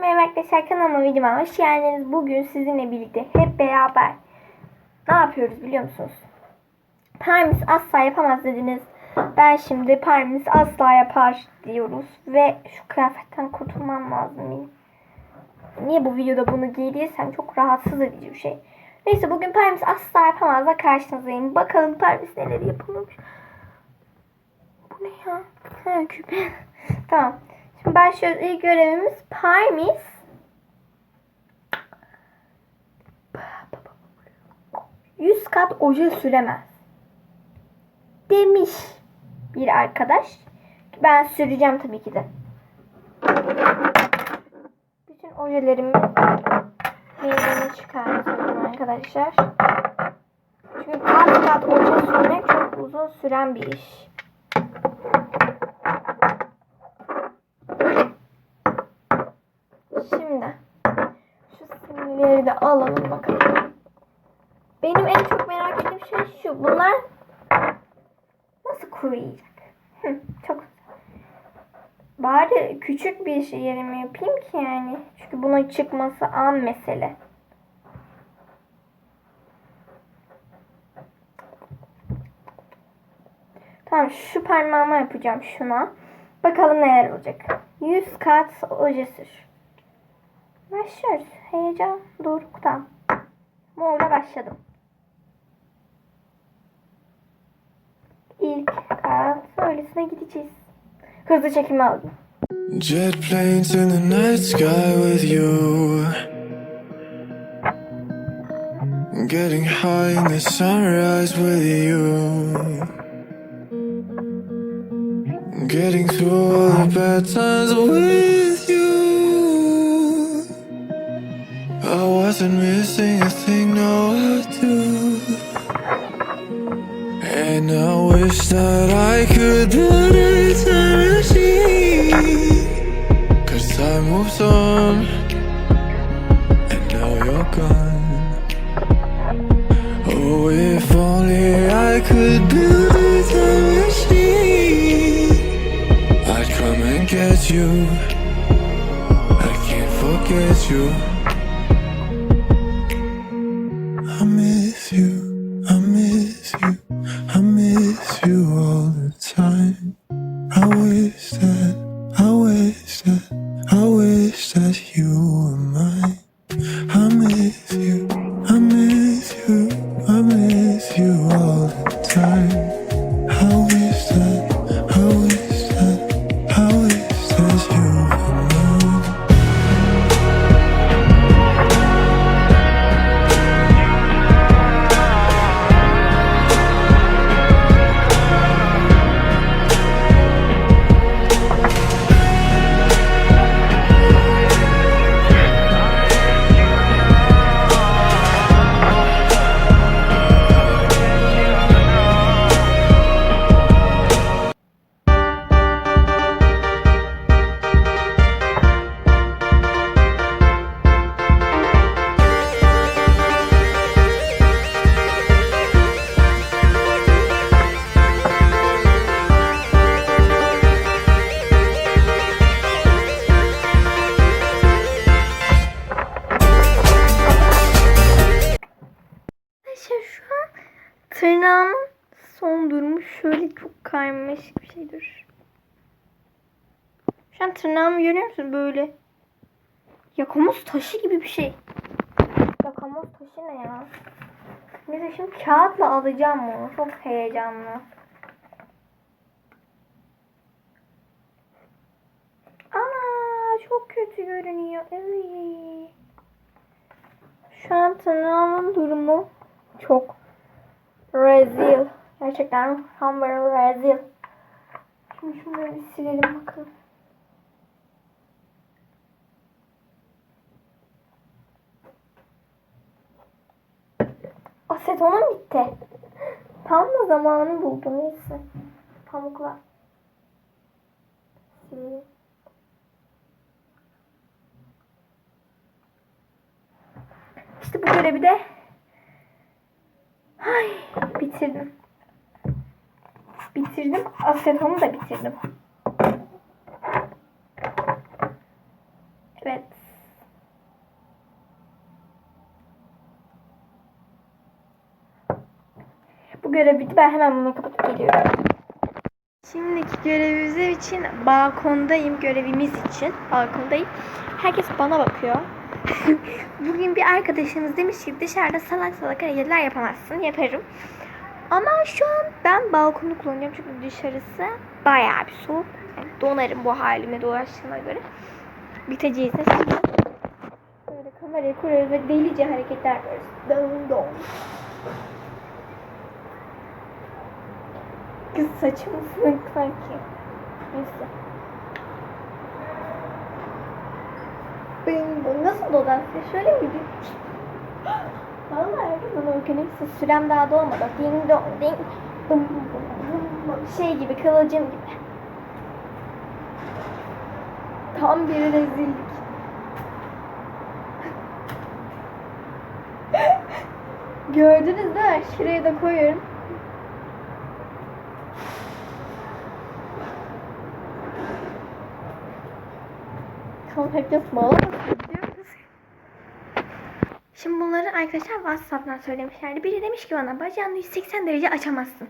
Merhaba arkadaşlar kanalıma videoma hoş geldiniz. Bugün sizinle birlikte hep beraber ne yapıyoruz biliyor musunuz? Parmis asla yapamaz dediniz. Ben şimdi Parmis asla yapar diyoruz. Ve şu kıyafetten kurtulmam lazım. Niye bu videoda bunu giydiysem çok rahatsız edici bir şey. Neyse bugün Parmis asla yapamazla karşınızdayım. Bakalım Parmis neleri yapamamış. Bu ne ya? Ha küpe. tamam. Başlıyoruz. İlk görevimiz Parmis. Yüz kat oje süremez. Demiş bir arkadaş. Ben süreceğim tabii ki de. Bütün ojelerimi rengini çıkartıyorum arkadaşlar. Çünkü kat kat oje sürmek çok uzun süren bir iş. Şimdi şu simgeleri de alalım bakalım. Benim en çok merak ettiğim şey şu. Bunlar nasıl kuruyacak? Çok Bari küçük bir şey yerime yapayım ki yani. Çünkü bunun çıkması an mesele. Tamam şu parmağıma yapacağım şuna. Bakalım neler olacak. 100 kat oje sür. Başlıyoruz. Heyecan dorukta. Morla başladım. İlk kat öylesine gideceğiz. Hızlı çekimi aldım. Jet planes in the night sky with you. Getting high in the sunrise with you. Getting through all the bad times with you. Wasn't missing a thing, no, I do. And I wish that I could build a time machine. Cause time moves on, and now you're gone. Oh, if only I could build a time machine. I'd come and get you. I can't forget you. Tırnağımın son durumu şöyle çok kaymış bir şeydir. Şu an tırnağımı görüyor musun böyle? Yakamoz taşı gibi bir şey. Yakamoz taşı ne ya? Neyse şimdi kağıtla alacağım onu. Çok heyecanlı. Ana çok kötü görünüyor. Evet. Şu an tırnağımın durumu çok rezil. Gerçekten böyle rezil. Şimdi şunları bir silelim bakalım. Asetonum bitti. Tam da zamanı buldu neyse. Pamukla. Silelim. İşte bu görevi de Ay, bitirdim. Bitirdim. Asetonu da bitirdim. Evet. Bu görev bitti. Ben hemen bunu kapatıp geliyorum. Şimdiki görevimiz için balkondayım. Görevimiz için balkondayım. Herkes bana bakıyor. Bugün bir arkadaşımız demiş ki dışarıda salak salak hareketler yapamazsın. Yaparım. Ama şu an ben balkonu kullanıyorum çünkü dışarısı bayağı bir soğuk. Yani donarım bu halime dolaştığıma göre. Biteceğiz de sonra. Böyle kamerayı kuruyoruz ve delice hareketler yapıyoruz. Dön dön. Kız saçım ısınık sanki. Neyse. Nasıl dodan ses? Şöyle miydi? Vallahi bana o gün neyse sürem daha dolmadı. Ding dong ding. Şey gibi kıvılcım gibi. Tam bir rezillik. Gördünüz değil mi? Şuraya da koyuyorum. Tamam herkes mala Şimdi bunları arkadaşlar WhatsApp'tan söylemişlerdi. Biri demiş ki bana bacağını 180 derece açamazsın.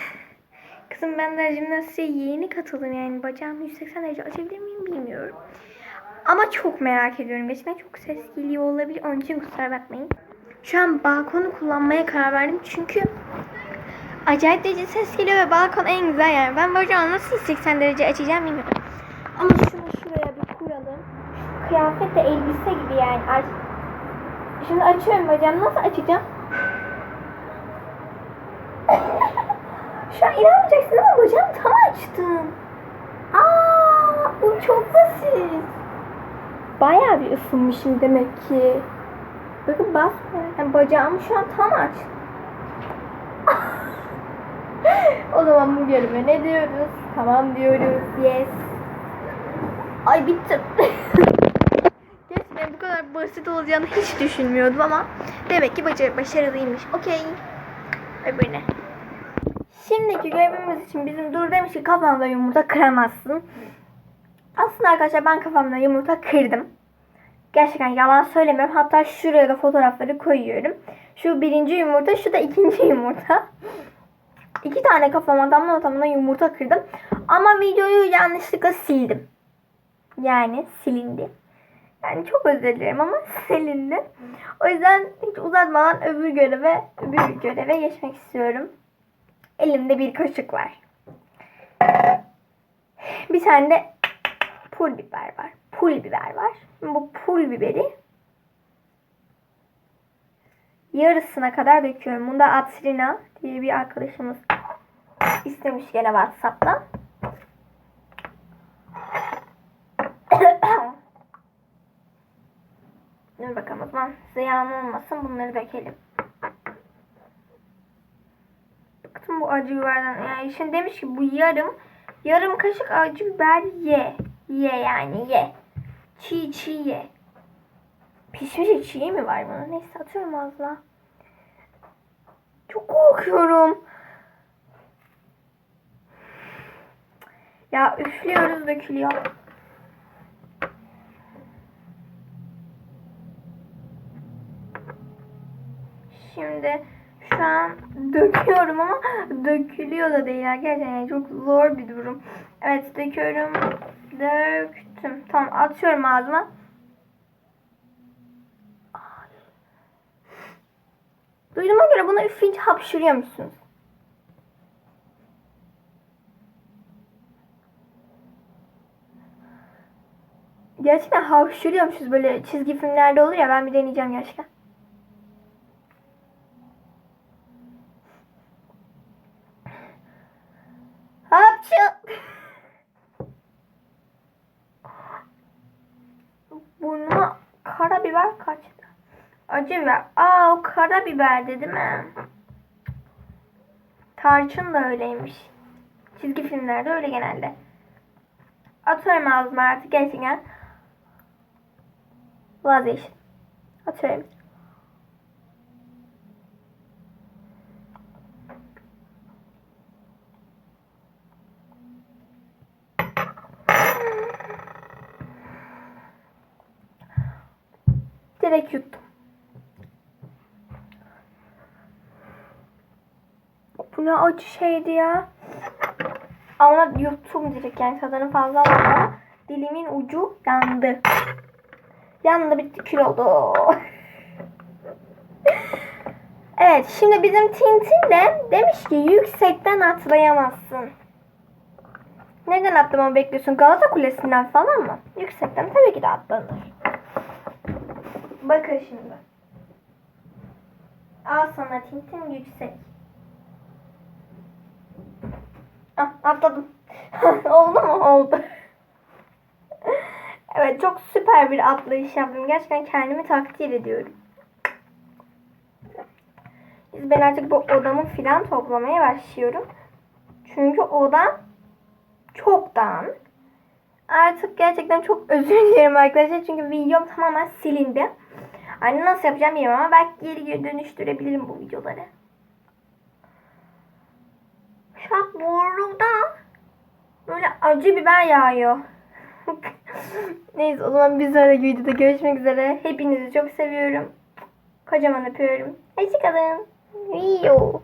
Kızım ben de jimnastiğe yeni katıldım yani bacağımı 180 derece açabilir miyim bilmiyorum. Ama çok merak ediyorum. Gerçekten çok ses geliyor olabilir. Onun için kusura bakmayın. Şu an balkonu kullanmaya karar verdim çünkü acayip derece ses geliyor ve balkon en güzel yer. Ben bacağımı nasıl 180 derece açacağım bilmiyorum. Ama şunu şuraya bir kuralım. Kıyafet de elbise gibi yani. Aç. Şimdi açıyorum bacağımı. Nasıl açacağım? Şu an inanmayacaksın ama bacağımı tam açtım. Aa, bu çok basit. Bayağı bir ısınmışım demek ki. Bakın basmıyor. Yani bacağımı şu an tam açtım. o zaman bu göreve ne diyoruz? Tamam diyoruz. Yes. Ay bittim. Kadar basit olacağını hiç düşünmüyordum ama demek ki başarı, başarılıymış. Okey. Öbürüne. Şimdiki görevimiz için bizim Dur demiş ki kafanda yumurta kıramazsın. Aslında arkadaşlar ben kafamda yumurta kırdım. Gerçekten yalan söylemiyorum. Hatta şuraya da fotoğrafları koyuyorum. Şu birinci yumurta, şu da ikinci yumurta. İki tane kafama damla damla yumurta kırdım. Ama videoyu yanlışlıkla sildim. Yani silindi. Yani çok özür dilerim ama silindi. O yüzden hiç uzatmadan öbür göreve, öbür göreve geçmek istiyorum. Elimde bir kaşık var. Bir tane de pul biber var. Pul biber var. Bu pul biberi yarısına kadar döküyorum. Bunda Atrina diye bir arkadaşımız istemiş gene WhatsApp'tan. Dur bakalım o zaman ziyan olmasın bunları dökelim. Bıktım bu acı biberden. Yani şimdi demiş ki bu yarım yarım kaşık acı biber ye. Ye yani ye. Çiğ çiğ ye. Pişmiş çiğ mi var bunun? Neyse atıyorum ağzına. Çok korkuyorum. Ya üflüyoruz dökülüyor. Şimdi şu an döküyorum ama dökülüyor da değil arkadaşlar. Yani çok zor bir durum. Evet döküyorum. Döktüm. Tamam atıyorum ağzıma. Duyduğuma göre bunu üfleyince hapşırıyor musunuz? Gerçekten hapşırıyormuşuz böyle çizgi filmlerde olur ya ben bir deneyeceğim gerçekten. Biber. Aa o karabiberdi değil mi? Tarçın da öyleymiş. Çizgi filmlerde öyle genelde. Atıyorum ağzıma artık gerçekten. Vazgeçtim. Atıyorum. Direkt yuttum. Ne acı şeydi ya. Ama yuttum direkt yani tadını fazla almadım ama dilimin ucu yandı. Yandı bitti kül oldu. evet şimdi bizim Tintin de demiş ki yüksekten atlayamazsın. Neden atlamamı bekliyorsun? Galata Kulesi'nden falan mı? Yüksekten tabii ki de atlanır. Bakın şimdi. Al sana Tintin yüksek. Ah, atladım. Oldu mu? Oldu. evet çok süper bir atlayış yaptım. Gerçekten kendimi takdir ediyorum. Biz ben artık bu odamı filan toplamaya başlıyorum. Çünkü odam çok dağınık. Artık gerçekten çok özür dilerim arkadaşlar. Çünkü videom tamamen silindi. Hani nasıl yapacağım bilmiyorum ama belki geri dönüştürebilirim bu videoları. Şu an burnumda böyle acı biber yağıyor. Neyse o zaman bir sonraki videoda görüşmek üzere. Hepinizi çok seviyorum. Kocaman öpüyorum. Hoşçakalın. Video.